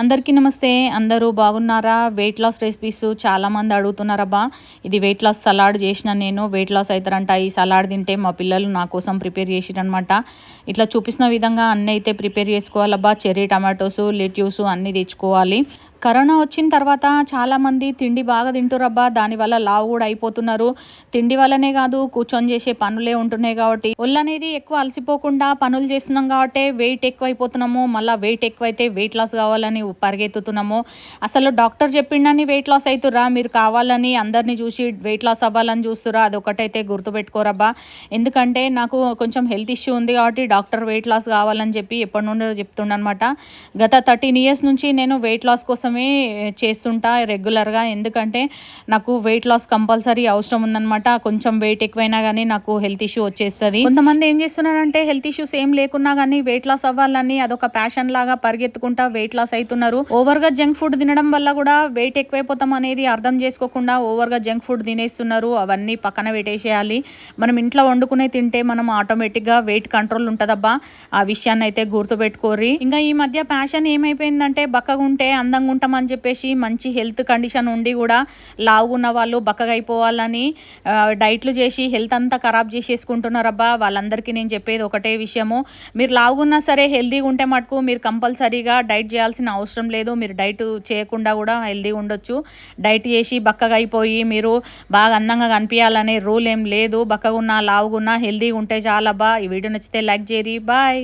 అందరికీ నమస్తే. అందరూ బాగున్నారా? వెయిట్ లాస్ రెసిపీస్ చాలామంది అడుగుతున్నారబ్బా. ఇది వెయిట్ లాస్ సలాడ్ చేసిన నేను. వెయిట్ లాస్ అవుతారంట ఈ సలాడ్ తింటే మా పిల్లలు నా కోసం ప్రిపేర్ చేసిరనమాట ఇట్లా చూపిస్తున్న విధంగా అన్నీ అయితే ప్రిపేర్ చేసుకోవాలబ్బా. చెర్రీ టమాటోస్ లెట్యూస్ అన్నీ తెచ్చుకోవాలి. కరోనా వచ్చిన తర్వాత చాలామంది తిండి బాగా తింటురబ్బా దానివల్ల లావు కూడా అయిపోతున్నారు. తిండి వల్లనే కాదు కూర్చొని చేసే పనులే ఉంటున్నాయి కాబట్టి. ఒళ్ళు అనేది ఎక్కువ అలసిపోకుండా పనులు చేస్తున్నాం కాబట్టి వెయిట్ ఎక్కువ అయిపోతున్నాము మళ్ళీ వెయిట్ ఎక్కువైతే వెయిట్ లాస్ కావాలని పరిగెత్తుతున్నాము. అసలు డాక్టర్ చెప్పిండని వెయిట్ లాస్ అవుతురా మీరు కావాలని అందరినీ చూసి వెయిట్ లాస్ అవ్వాలని చూస్తురా అదొకటైతే గుర్తుపెట్టుకోరబ్బా. ఎందుకంటే నాకు కొంచెం హెల్త్ ఇష్యూ ఉంది కాబట్టి డాక్టర్ వెయిట్ లాస్ కావాలని చెప్పి ఎప్పటి నుండో చెప్తుండనమాట గత థర్టీన్ ఇయర్స్ నుంచి నేను వెయిట్ లాస్ కోసం మాత్రమే చేస్తుంటా రెగ్యులర్గా ఎందుకంటే నాకు వెయిట్ లాస్ కంపల్సరీ అవసరం ఉందన్నమాట. కొంచెం వెయిట్ ఎక్కువైనా కానీ నాకు హెల్త్ ఇష్యూ వచ్చేస్తుంది. కొంతమంది ఏం చేస్తున్నారంటే హెల్త్ ఇష్యూస్ ఏం లేకున్నా కానీ వెయిట్ లాస్ అవ్వాలని అదొక ప్యాషన్ లాగా పరిగెత్తుకుంటా వెయిట్ లాస్ అవుతున్నారు ఓవర్గా జంక్ ఫుడ్ తినడం వల్ల కూడా వెయిట్ ఎక్కువైపోతాం అనేది అర్థం చేసుకోకుండా ఓవర్గా జంక్ ఫుడ్ తినేస్తున్నారు. అవన్నీ పక్కన పెట్టేసేయాలి. మనం ఇంట్లో వండుకునే తింటే మనం ఆటోమేటిక్గా వెయిట్ కంట్రోల్ ఉంటుందబ్బా. ఆ విషయాన్ని అయితే గుర్తుపెట్టుకోర్రి. ఇంకా ఈ మధ్య ప్యాషన్ ఏమైపోయిందంటే బక్కగుంటే అందంగా ఉంటామని చెప్పేసి మంచి హెల్త్ కండిషన్ ఉండి కూడా లావుగున్న వాళ్ళు బక్కగా అయిపోవాలని డైట్లు చేసి హెల్త్ అంతా ఖరాబ్ చేసేసుకుంటున్నారబ్బా వాళ్ళందరికీ నేను చెప్పేది ఒకటే విషయము. మీరు లావుగున్నా సరే హెల్తీగా ఉంటే మటుకు మీరు కంపల్సరీగా డైట్ చేయాల్సిన అవసరం లేదు. మీరు డైట్ చేయకుండా కూడా హెల్తీగా ఉండొచ్చు. డైట్ చేసి బక్కగా అయిపోయి మీరు బాగా అందంగా కనిపించాలనే రూల్ ఏం లేదు. బక్కగున్నా లావుగున్నా హెల్తీగా ఉంటే చాలబ్బా ఈ వీడియో నచ్చితే లైక్ చేయరి బాయ్.